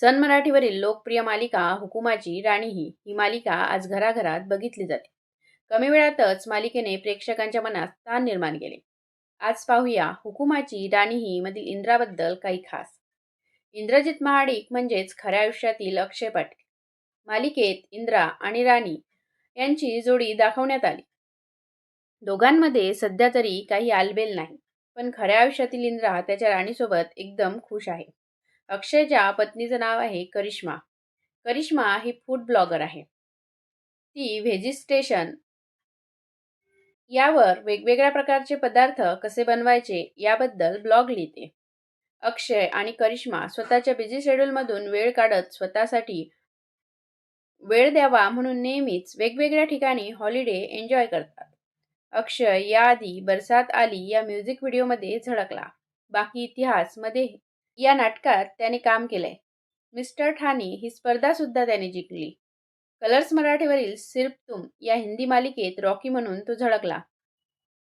सन मराठीवरील लोकप्रिय मालिका हुकुमाची राणीही ही मालिका आज घराघरात बघितली जाते. कमी वेळातच मालिकेने प्रेक्षकांच्या मनात स्थान निर्माण केले. आज पाहूया हुकुमाची राणीही मधील इंद्राबद्दल काही खास. इंद्रजित महाडिक म्हणजेच खऱ्या आयुष्यातील अक्षय पाटील. मालिकेत इंद्रा आणि राणी यांची जोडी दाखवण्यात आली. दोघांमध्ये सध्या तरी काही आलबेल नाही पण खऱ्या आयुष्यातील इंद्रा त्याच्या राणीसोबत एकदम खुश आहे. अक्षयच्या पत्नीचं नाव आहे करिश्मा. करिश्मा ही फूड ब्लॉगर आहे. ती व्हेजिस्टेशन यावर वेगवेगळ्या प्रकारचे पदार्थ कसे बनवायचे याबद्दल ब्लॉग लिहिते. अक्षय आणि करिश्मा स्वतःच्या बिझी शेड्यूलमधून वेळ काढत स्वतःसाठी वेळ द्यावा म्हणून नेहमीच वेगवेगळ्या ठिकाणी हॉलिडे एन्जॉय करतात. अक्षय याआधी बरसात आली या म्युझिक व्हिडिओमध्ये झळकला. बाकी इतिहासमध्ये या नाटकात त्याने काम केलंय. मिस्टर ठाणे ही स्पर्धा सुद्धा त्याने जिंकली. कलर्स मराठीवरील सिर्फ तुम या हिंदी मालिकेत रॉकी म्हणून तो झळकला.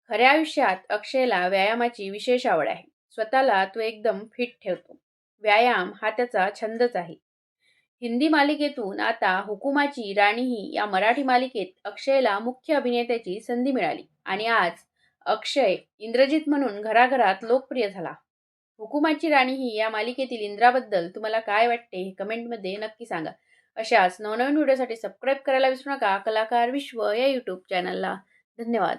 खऱ्या आयुष्यात अक्षयला व्यायामाची विशेष आवड आहे. स्वतःला तो एकदम फिट ठेवतो. व्यायाम हा त्याचा छंदच आहे. हिंदी मालिकेतून आता हुकुमाची राणीही या मराठी मालिकेत अक्षयला मुख्य अभिनेत्याची संधी मिळाली. आणि आज अक्षय इंद्रजित म्हणून घराघरात लोकप्रिय झाला. हुकुमाची राणी ही या मालिकेतील इंद्राबद्दल तुम्हाला काय वाटते हे कमेंटमध्ये नक्की सांगा. अशाच नवनवीन व्हिडिओसाठी सबस्क्राईब करायला विसरू नका. कलाकार विश्व या यूट्यूब चॅनलला धन्यवाद.